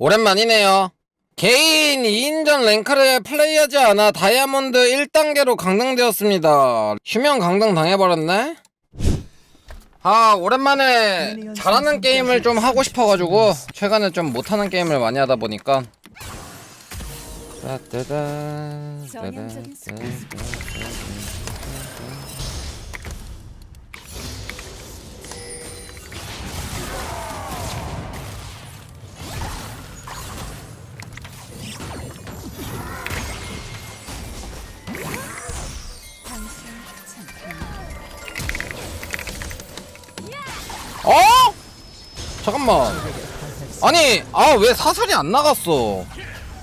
오랜만이네요. 개인 2인전 랭크를 플레이하지 않아 다이아몬드 1단계로 강등되었습니다. 휴면 강등 당해버렸네? 아, 오랜만에 잘하는 게임을 좀 하고 싶어가지고, 최근에 좀 못하는 게임을 많이 하다 보니까. 따따단, 전형적인 따단, 잠깐만. 아니, 아, 왜 사설이 안 나갔어?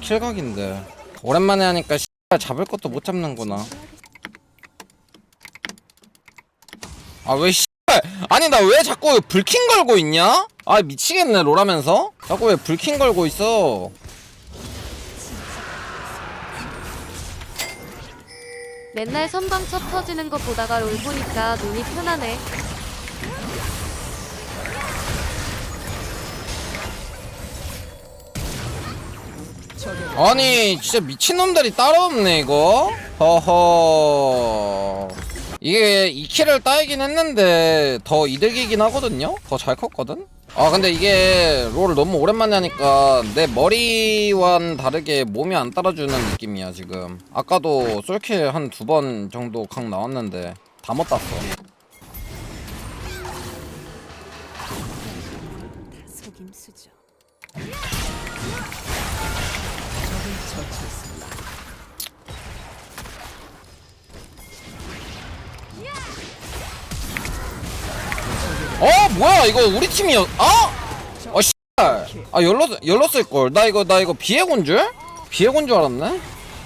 킬각인데. 오랜만에 하니까 씨발 잡을 것도 못 잡는구나. 아, 왜 씨발. 아니, 나 왜 자꾸 불킹 걸고 있냐? 아, 미치겠네, 롤하면서. 자꾸 왜 불킹 걸고 있어? 맨날 선방 쳐 터지는 거 보다가 롤 보니까 눈이 편하네. 아니 진짜 미친놈들이 따로 없네 이거. 허허. 이게 2킬을 따이긴 했는데 더 이득이긴 하거든요? 더 잘 컸거든? 아 근데 이게 롤 너무 오랜만에 하니까 내 머리와는 다르게 몸이 안 따라주는 느낌이야 지금. 아까도 솔킬 한 두 번 정도 각 나왔는데 다 못 땄어 어 뭐야 이거 우리 팀이었 아? 어 씨발 아 열렀 열렀을 걸나 이거 나 이거 비에곤 줄? 비에곤 줄 알았네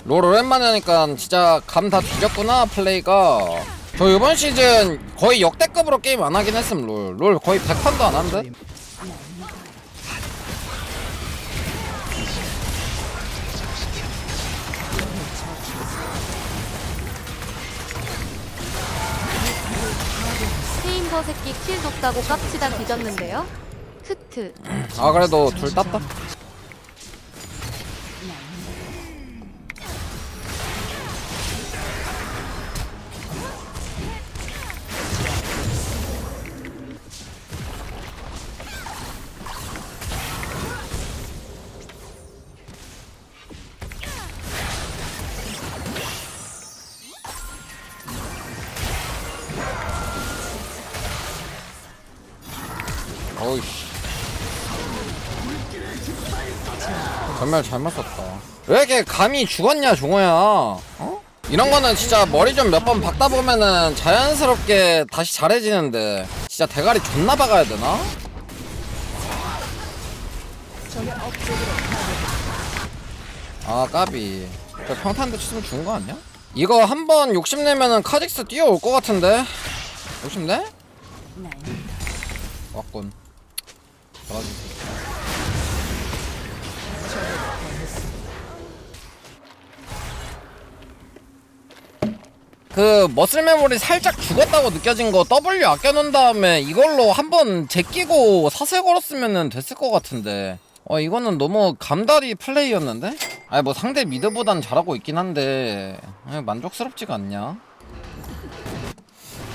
롤 오랜만에 하니까 진짜 감 다 뒤졌구나 플레이가 저 이번 시즌 거의 역대급으로 게임 안 하긴 했음 롤. 롤 거의 100판도 안 한데? 스테인버 새끼 킬 높다고 깝치다 뒤졌는데요. 크트. 아 그래도 둘 땄다 전멸 잘못 썼다 왜 이렇게 감이 죽었냐 종호야 어? 이런 거는 진짜 머리 좀 몇 번 박다 보면은 자연스럽게 다시 잘해지는데 진짜 대가리 존나 박아야 되나? 아 까비 저 평탄도 치면 죽은 거 아니야? 이거 한 번 욕심내면은 카직스 뛰어올 것 같은데 욕심내? 날 왔군 잘하지 그 머슬 메모리 살짝 죽었다고 느껴진 거 W 아껴놓은 다음에 이걸로 한번 제끼고 사슬 걸었으면 됐을 것 같은데 어 이거는 너무 감다리 플레이였는데? 아니 뭐 상대 미드보단 잘하고 있긴 한데 아니, 만족스럽지가 않냐?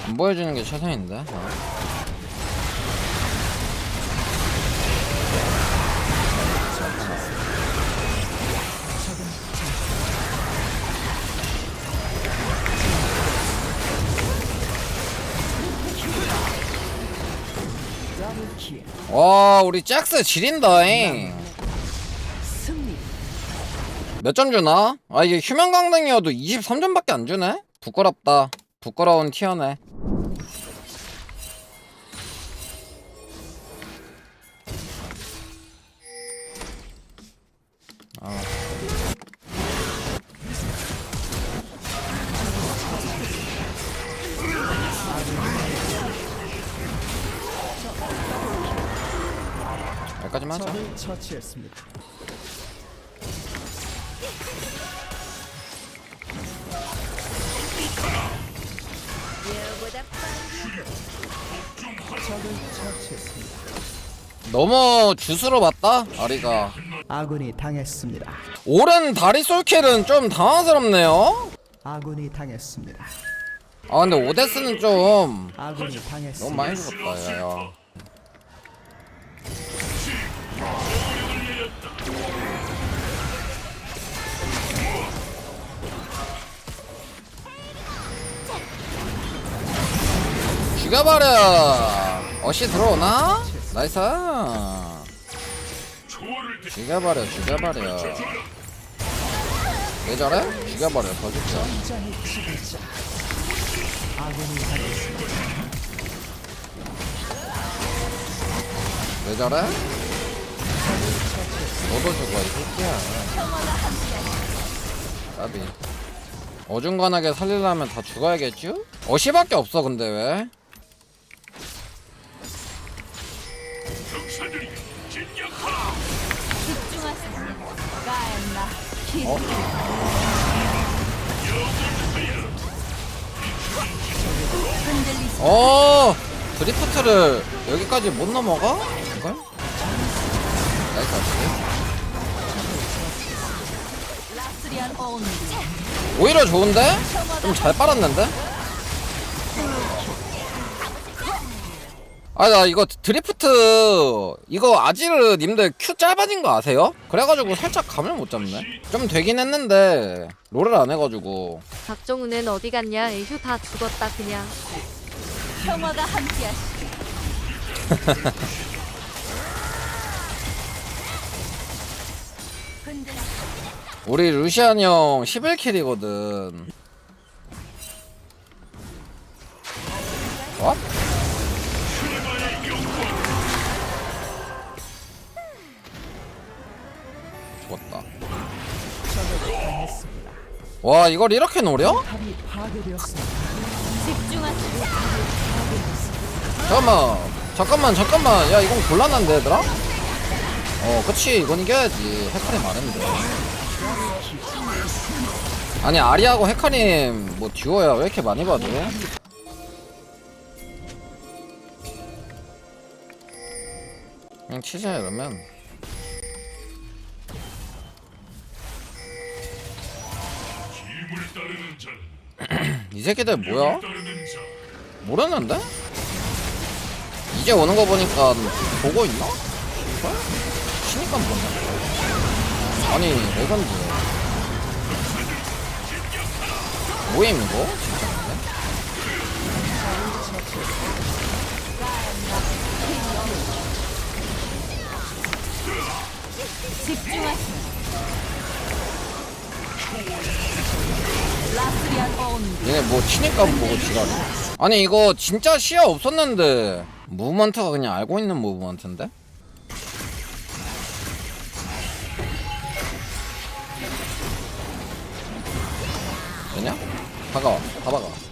안 보여주는 게 최선인데 어. 와 우리 잭스 지린다잉. 몇 점 주나? 아 이게 휴면 강등이어도 23점밖에 안 주네? 부끄럽다 부끄러운 티어네 아. 여기까지만 하자 적을 처치했습니다. 적을 처치했습니다. 너무 주스로 봤다 아리가 아군이 당했습니다. 오른 다리 솔킬은 좀 당황스럽네요 아군이 당했습니다. 아 근데 오데스는 좀 아군이 너무 당했습니다. 많이 죽었다 야야 죽여버려 어시 들어오나? 나이스 죽여버려 죽여버려 왜 저래? 죽여버려 더 당했습니다. 왜 저래? 너도 죽어 이 새끼야 까비 어중간하게 살리려면 다 죽어야겠지? 어시밖에 없어 근데 왜? 어? 어 드리프트를 여기까지 못 넘어가? 이걸? 나이스 아시네 오히려 좋은데? 좀 잘 빨았는데? 아 나 이거 드리프트 이거 아지르 님들 큐 짧아진 거 아세요? 그래가지고 살짝 감을 못 잡네 좀 되긴 했는데 롤을 안 해가지고 박정우는 어디 갔냐? 에휴 다 죽었다 그냥. 평화가 함께하시. 우리 루시안 형 11킬이거든 와 이걸 이렇게 노려? 잠깐만 잠깐만 잠깐만 야 이건 곤란한데 얘들아? 어 그치 이건 이겨야지 헤카림 말했는데 아니 아리하고 헤카림 뭐 듀오야 왜 이렇게 많이 봐줘? 그냥 치자 이러면 이 새끼들 뭐야? 모르는데? 이제 오는 거 보니까 보고 있나? 씨발? 치니까 보네. 아니, 레전드. 뭐임, 이거? 진짜 근데? 얘네 뭐 치니까 보고 지랄이. 아니 이거 진짜 시야 없었는데 무브먼트가 그냥 알고 있는 무브먼트인데? 되냐? 다가와 다 박아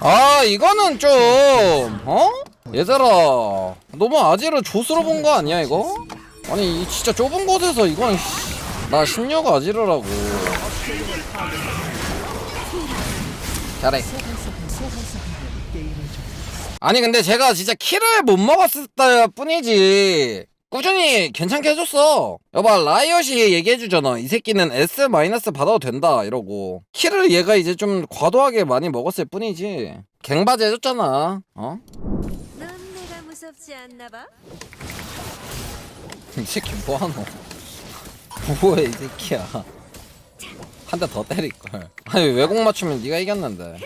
아 이거는 좀 어? 얘들아 너무 아지를 조수로 본 거 아니야 이거? 아니 이 진짜 좁은 곳에서 이건 씨, 나16 아지르라고 잘해 아니 근데 제가 진짜 키를 못 먹었을 뿐이지 꾸준히 괜찮게 해줬어. 여봐 라이엇이 얘기해주잖아. 이 새끼는 S 마이너스 받아도 된다 이러고. 키를 얘가 이제 좀 과도하게 많이 먹었을 뿐이지. 갱바지 해줬잖아 어? 넌 내가 무섭지 않나 봐. 이 새끼 뭐하노? 뭐해 이 새끼야. 한 대 더 때릴걸. 아니 외국 맞추면 네가 이겼는데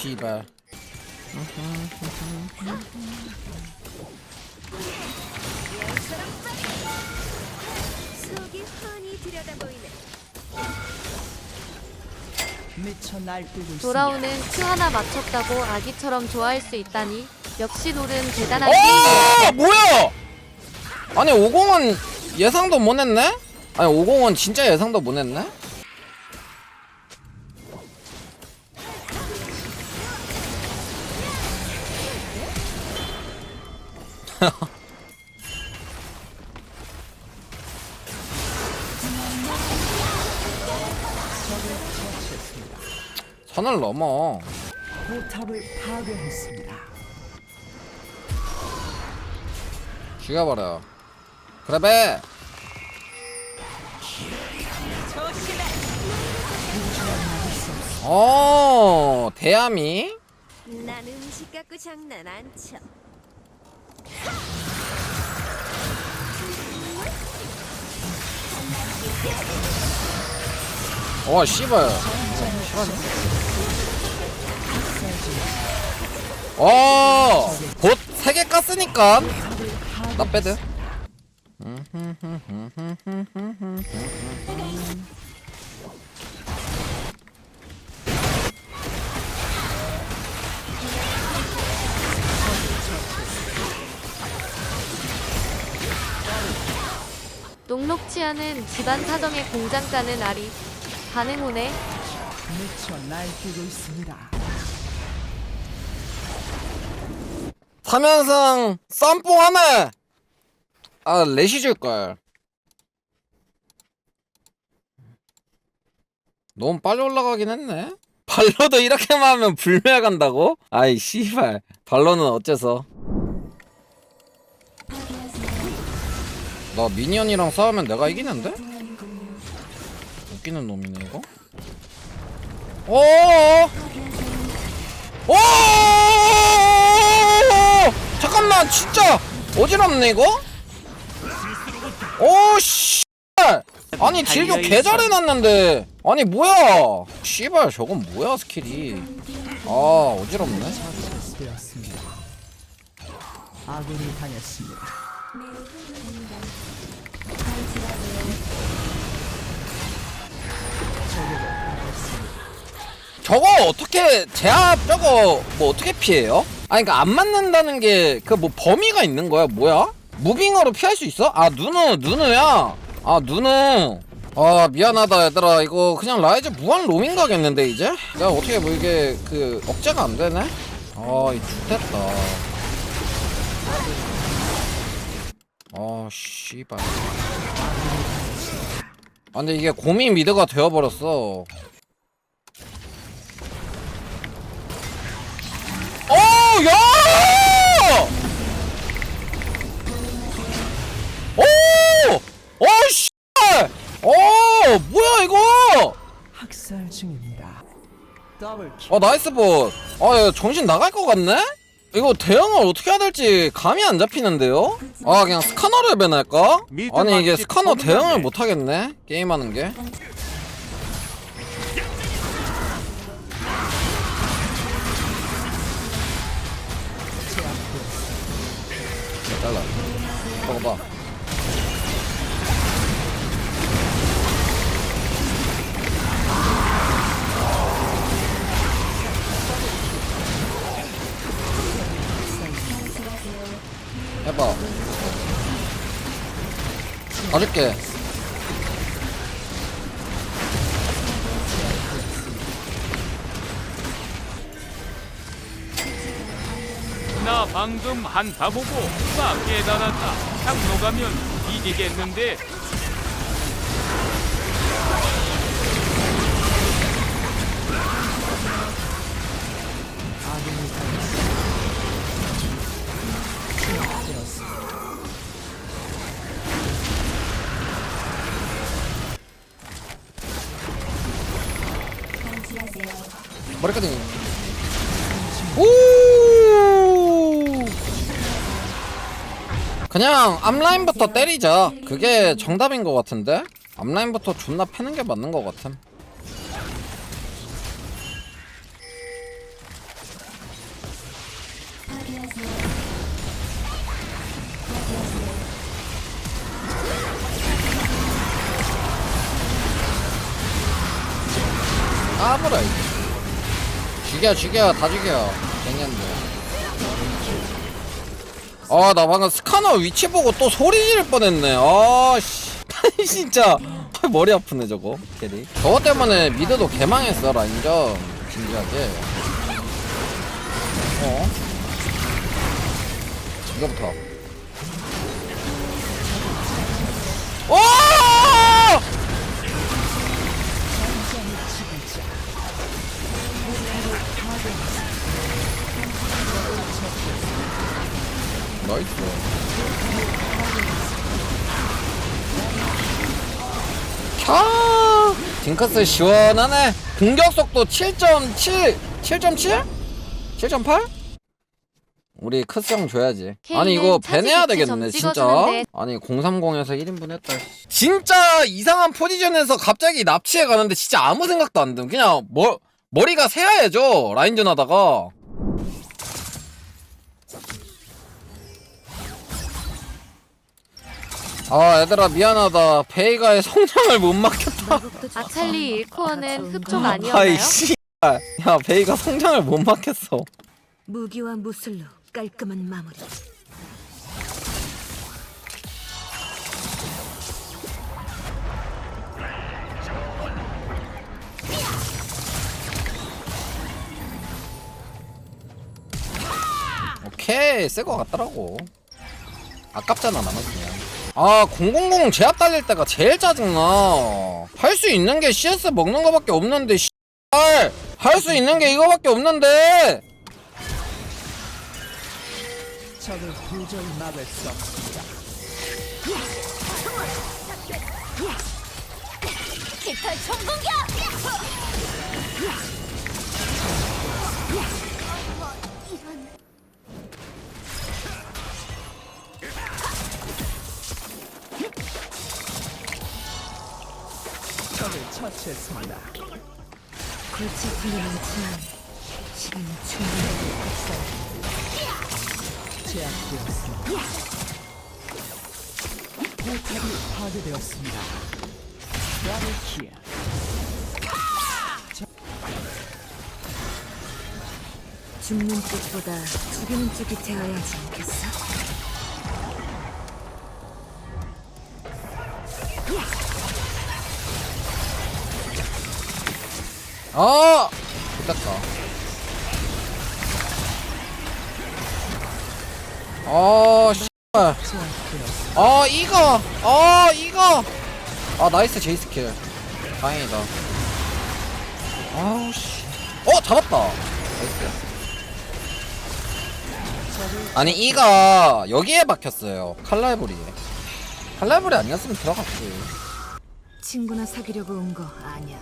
씨발 속이 훤히 들여다보이네. 미쳐 날뛰고 있습니다. 돌아오는 큐 하나 맞췄다고 아기처럼 좋아할 수 있다니 역시 롤은 대단한 게임이야. 어 뭐야 아니 50은 예상도 못했네 아니 50은 진짜 예상도 못했네 선을 넘어. 포탑을 파괴했습니다. 죽여버려. 그래 배어 대야미 난 음식 갖고 장난 안 쳐. 어 씨발. 어 봇 3개 깠으니까. 나 빼드. 녹록치 않은 집안 사정의 공장 가는 아리 반응 후네 미쳐 날뛰고 있습니다. 3연승 쌈뽕 하네 아 레시 줄걸 너무 빨리 올라가긴 했네 발로도 이렇게만 하면 불멸 간다고? 아이 씨발 발로는 어째서 나 미니언이랑 싸우면 내가 이기는데? 웃기는 놈이네 이거 어어어 오! 잠깐만 진짜 어지럽네 이거? 오 씨. 아니 딜교 개 잘해놨는데 아니 뭐야 씨발 저건 뭐야 스킬이 아 어지럽네. 아군이 당했습니다. 저거 어떻게 제압 저거 뭐 어떻게 피해요? 아니 그니까 안 맞는다는 게 그 뭐 범위가 있는 거야 뭐야? 무빙어로 피할 수 있어? 아 누누 누누야 아 누누 아 미안하다 얘들아 이거 그냥 라이즈 무한 로밍 가겠는데 이제? 내가 어떻게 뭐 이게 그 억제가 안 되네? 아이 죽됐다 아 씨발 아 근데 이게 고민 미드가 되어버렸어 어, 나이스 봇. 아, 야, 정신 나갈 것 같네? 이거 대응을 어떻게 해야 될지 감이 안 잡히는데요? 아, 그냥 스카너를 배날까? 아니, 이게 스카너 대응을 못 하겠네? 게임하는 게. 잘라. 먹어봐. 해봐. 봐줄게. 나 방금 한타 보고 막 깨달았다. 향로 가면 이기겠는데 머리까지 오! 그냥 앞라인부터 때리자 그게 정답인 것 같은데? 앞라인부터 존나 패는 게 맞는 것 같음. 아무라 죽여 죽여 다 죽여. 갱년들 아나 방금 스카너 위치 보고 또 소리 지를 뻔했네. 아씨. 진짜. 머리 아프네 저거 캐리. 저거 때문에 미드도 개망했어 라인전 진지하게. 어? 이거부터. 오! 나이스. 캬! 딩크스 시원하네. 공격 속도 7.7, 7.7? 7.8? 우리 크스 형 줘야지. 아니 이거 배내야 되겠네 점 진짜. 아니 030에서 1인분 했다. 진짜 이상한 포지션에서 갑자기 납치해 가는데 진짜 아무 생각도 안 든. 그냥 머, 머리가 새야야죠 라인전 하다가. 아 얘들아 미안하다 베이가의 성장을 못 막혔다 아찰리 1코어는 흡족 아니었나요? 아이 씨. 야 베이가 성장을 못 막혔어 무기와 무술로 깔끔한 마무리. 오케이 새 거 같더라고 아깝잖아 나머지면 아 000 제압 달릴 때가 제일 짜증나 할 수 있는 게 CS 먹는 거밖에 없는데 할수 있는 게 이거밖에 없는데 적을 도저히 막을 수 없습니다. 깃털 총공격! 적을 처치했습니다. 골치 풀리는 지만 시간이 충분히 제압되었습니다. 포탑이 파괴되었습니다. 킬. 죽는 쪽보다 죽이는 쪽이 되어야 하지 않겠어? 아! 됐다. 아 씨발. 아 이거! 아 이거! 아 나이스 제이스킬. 다행이다. 아우 씨 어 잡았다. 나이스. 아니 이가 여기에 박혔어요. 칼날부리에 칼날부리 아니었으면 들어갔지. 친구나 사귀려고 온 거 아니야.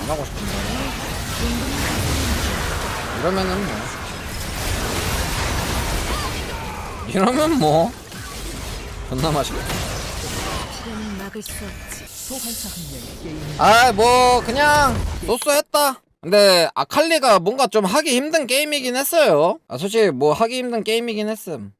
안 하고 싶은데. 이러면은 뭐. 이러면 뭐. 존나 맛있겠다. 시간은 막을 수 없지. 소환사 한 명 게임 아 뭐 그냥 노쏘했다. 근데 아칼리가 뭔가 좀 하기 힘든 게임이긴 했어요. 아 솔직히 뭐 하기 힘든 게임이긴 했음